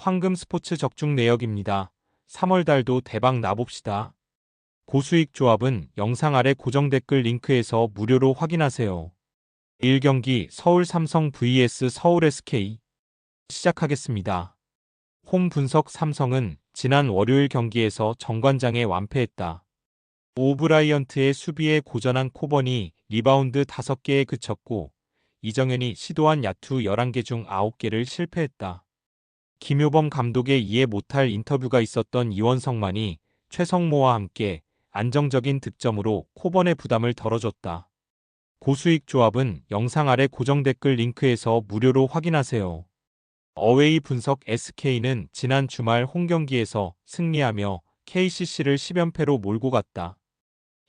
황금 스포츠 적중 내역입니다. 3월 달도 대박 나봅시다. 고수익 조합은 영상 아래 고정 댓글 링크에서 무료로 확인하세요. 1경기 서울 삼성 vs 서울 SK 시작하겠습니다. 홈 분석 삼성은 지난 월요일 경기에서 정관장에 완패했다. 오브라이언트의 수비에 고전한 코번이 리바운드 5개에 그쳤고 이정현이 시도한 야투 11개 중 9개를 실패했다. 김효범 감독의 이해 못할 인터뷰가 있었던 이원성만이 최성모와 함께 안정적인 득점으로 코번의 부담을 덜어줬다. 고수익 조합은 영상 아래 고정 댓글 링크에서 무료로 확인하세요. 어웨이 분석 SK는 지난 주말 홈경기에서 승리하며 KCC를 10연패로 몰고 갔다.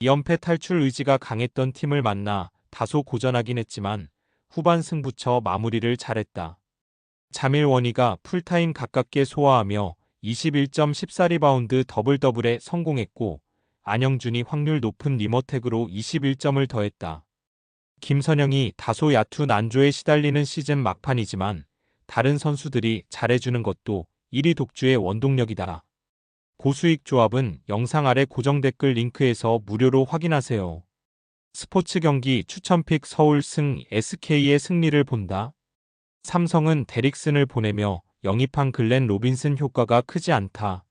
2연패 탈출 의지가 강했던 팀을 만나 다소 고전하긴 했지만 후반 승부처 마무리를 잘했다. 자밀원이가 풀타임 가깝게 소화하며 21.14리바운드 더블 더블에 성공했고 안영준이 확률 높은 리머텍으로 21점을 더했다. 김선영이 다소 야투 난조에 시달리는 시즌 막판이지만 다른 선수들이 잘해주는 것도 1위 독주의 원동력이다. 고수익 조합은 영상 아래 고정 댓글 링크에서 무료로 확인하세요. 스포츠 경기 추천픽 서울 승 SK의 승리를 본다. 삼성은 데릭슨을 보내며 영입한 글렌 로빈슨 효과가 크지 않다.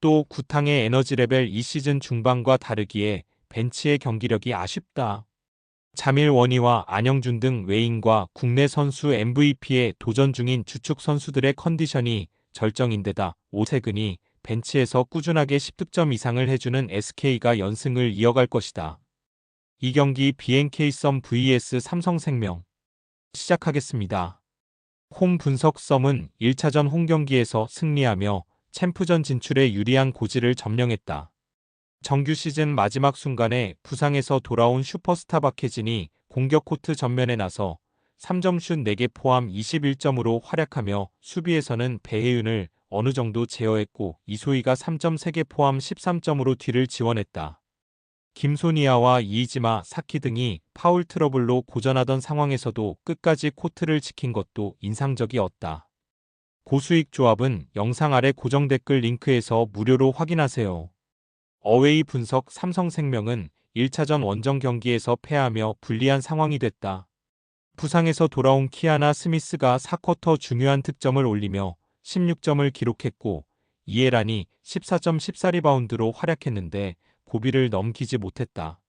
또 구탕의 에너지 레벨 이 시즌 중반과 다르기에 벤치의 경기력이 아쉽다. 자밀 원희와 안영준 등 외인과 국내 선수 MVP에 도전 중인 주축 선수들의 컨디션이 절정인데다 오세근이 벤치에서 꾸준하게 10득점 이상을 해주는 SK가 연승을 이어갈 것이다. 이 경기 BNK 썸 vs 삼성생명 시작하겠습니다. 홈 분석 썸은 1차전 홈 경기에서 승리하며 챔프전 진출에 유리한 고지를 점령했다. 정규 시즌 마지막 순간에 부상에서 돌아온 슈퍼스타 박혜진이 공격 코트 전면에 나서 3점슛 4개 포함 21점으로 활약하며 수비에서는 배혜윤을 어느 정도 제어했고 이소희가 3점 3개 포함 13점으로 뒤를 지원했다. 김소니아와 이이지마, 사키 등이 파울 트러블로 고전하던 상황에서도 끝까지 코트를 지킨 것도 인상적이었다. 고수익 조합은 영상 아래 고정 댓글 링크에서 무료로 확인하세요. 어웨이 분석 삼성생명은 1차전 원정 경기에서 패하며 불리한 상황이 됐다. 부상에서 돌아온 키아나 스미스가 4쿼터 중요한 득점을 올리며 16점을 기록했고 이에란이 14점 14리바운드로 활약했는데 고비를 넘기지 못했다.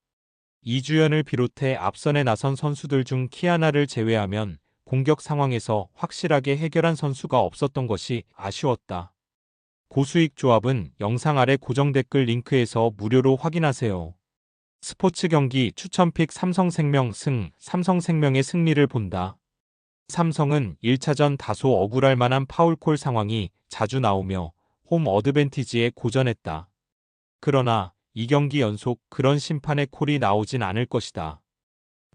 이주연을 비롯해 앞선에 나선 선수들 중 키아나를 제외하면 공격 상황에서 확실하게 해결한 선수가 없었던 것이 아쉬웠다. 고수익 조합은 영상 아래 고정 댓글 링크에서 무료로 확인하세요. 스포츠 경기 추천픽 삼성생명 승, 삼성생명의 승리를 본다. 삼성은 1차전 다소 억울할 만한 파울콜 상황이 자주 나오며 홈 어드밴티지에 고전했다. 그러나 이 경기 연속 그런 심판의 콜이 나오진 않을 것이다.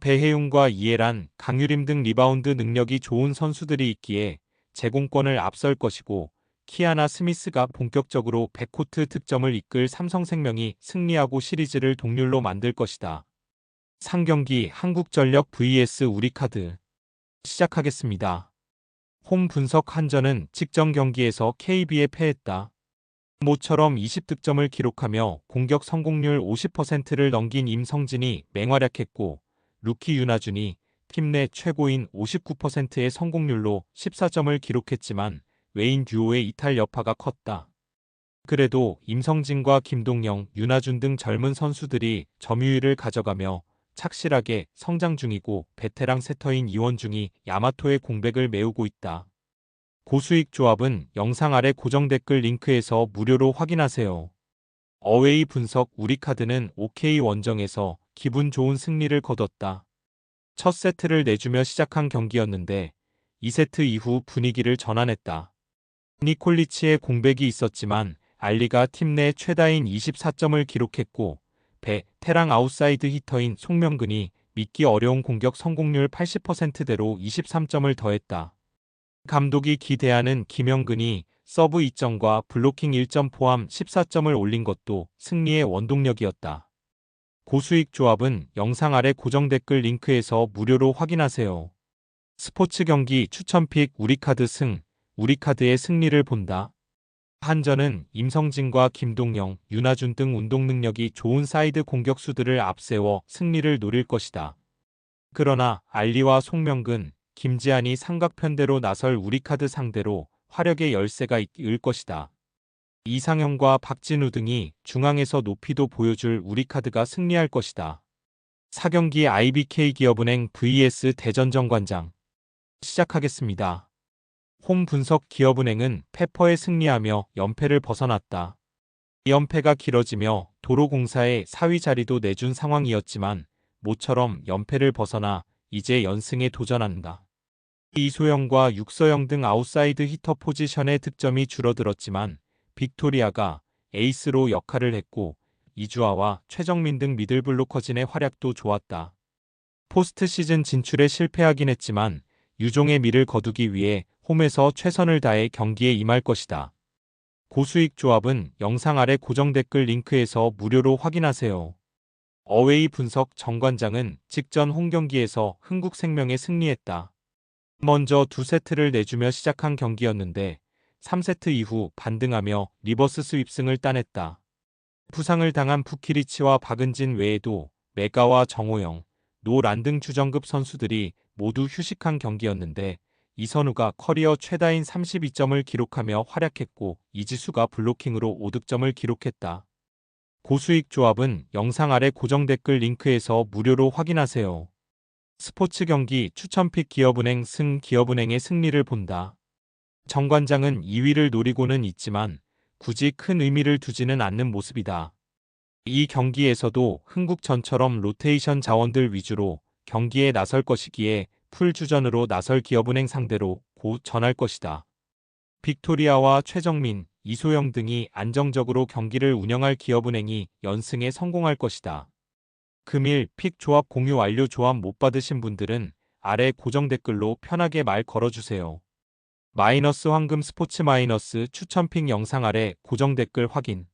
배혜윤과 이해란, 강유림 등 리바운드 능력이 좋은 선수들이 있기에 제공권을 앞설 것이고 키아나 스미스가 본격적으로 백코트 득점을 이끌 삼성생명이 승리하고 시리즈를 동률로 만들 것이다. 상경기 한국전력 vs 우리카드 시작하겠습니다. 홈 분석 한전은 직전 경기에서 KB에 패했다. 모처럼 20득점을 기록하며 공격 성공률 50%를 넘긴 임성진이 맹활약했고 루키 윤하준이 팀 내 최고인 59%의 성공률로 14점을 기록했지만 외인 듀오의 이탈 여파가 컸다. 그래도 임성진과 김동영, 윤하준 등 젊은 선수들이 점유율을 가져가며 착실하게 성장 중이고 베테랑 세터인 이원중이 야마토의 공백을 메우고 있다. 고수익 조합은 영상 아래 고정 댓글 링크에서 무료로 확인하세요. 어웨이 분석 우리 카드는 OK 원정에서 기분 좋은 승리를 거뒀다. 첫 세트를 내주며 시작한 경기였는데 2세트 이후 분위기를 전환했다. 니콜리치의 공백이 있었지만 알리가 팀 내 최다인 24점을 기록했고 배, 테랑 아웃사이드 히터인 송명근이 믿기 어려운 공격 성공률 80%대로 23점을 더했다. 감독이 기대하는 김영근이 서브 2점과 블로킹 1점 포함 14점을 올린 것도 승리의 원동력이었다. 고수익 조합은 영상 아래 고정 댓글 링크에서 무료로 확인하세요. 스포츠 경기 추천픽 우리카드 승, 우리카드의 승리를 본다. 한전은 임성진과 김동영, 윤하준 등 운동 능력이 좋은 사이드 공격수들을 앞세워 승리를 노릴 것이다. 그러나 알리와 송명근, 김지한이 삼각편대로 나설 우리카드 상대로 화력의 열세가 있을 것이다. 이상형과 박진우 등이 중앙에서 높이도 보여줄 우리카드가 승리할 것이다. 4경기 IBK 기업은행 vs 대전정관장 시작하겠습니다. 홈 분석 기업은행은 페퍼에 승리하며 연패를 벗어났다. 연패가 길어지며 도로공사의 4위 자리도 내준 상황이었지만 모처럼 연패를 벗어나 이제 연승에 도전한다. 이소영과 육서영 등 아웃사이드 히터 포지션의 득점이 줄어들었지만 빅토리아가 에이스로 역할을 했고 이주아와 최정민 등 미들블로커진의 활약도 좋았다. 포스트 시즌 진출에 실패하긴 했지만 유종의 미를 거두기 위해 홈에서 최선을 다해 경기에 임할 것이다. 고수익 조합은 영상 아래 고정 댓글 링크에서 무료로 확인하세요. 어웨이 분석 정관장은 직전 홈 경기에서 흥국생명에 승리했다. 먼저 두 세트를 내주며 시작한 경기였는데 3세트 이후 반등하며 리버스 스윕승을 따냈다. 부상을 당한 부키리치와 박은진 외에도 메가와 정호영, 노란 등 주전급 선수들이 모두 휴식한 경기였는데 이선우가 커리어 최다인 32점을 기록하며 활약했고 이지수가 블로킹으로 5득점을 기록했다. 고수익 조합은 영상 아래 고정 댓글 링크에서 무료로 확인하세요. 스포츠 경기 추천픽 기업은행 승 기업은행의 승리를 본다. 정관장은 2위를 노리고는 있지만 굳이 큰 의미를 두지는 않는 모습이다. 이 경기에서도 흥국전처럼 로테이션 자원들 위주로 경기에 나설 것이기에 풀주전으로 나설 기업은행 상대로 곧 전할 것이다. 빅토리아와 최정민, 이소영 등이 안정적으로 경기를 운영할 기업은행이 연승에 성공할 것이다. 금일 픽 조합 공유 완료 조합 못 받으신 분들은 아래 고정 댓글로 편하게 말 걸어주세요. 마이너스 황금 스포츠 마이너스 추천 픽 영상 아래 고정 댓글 확인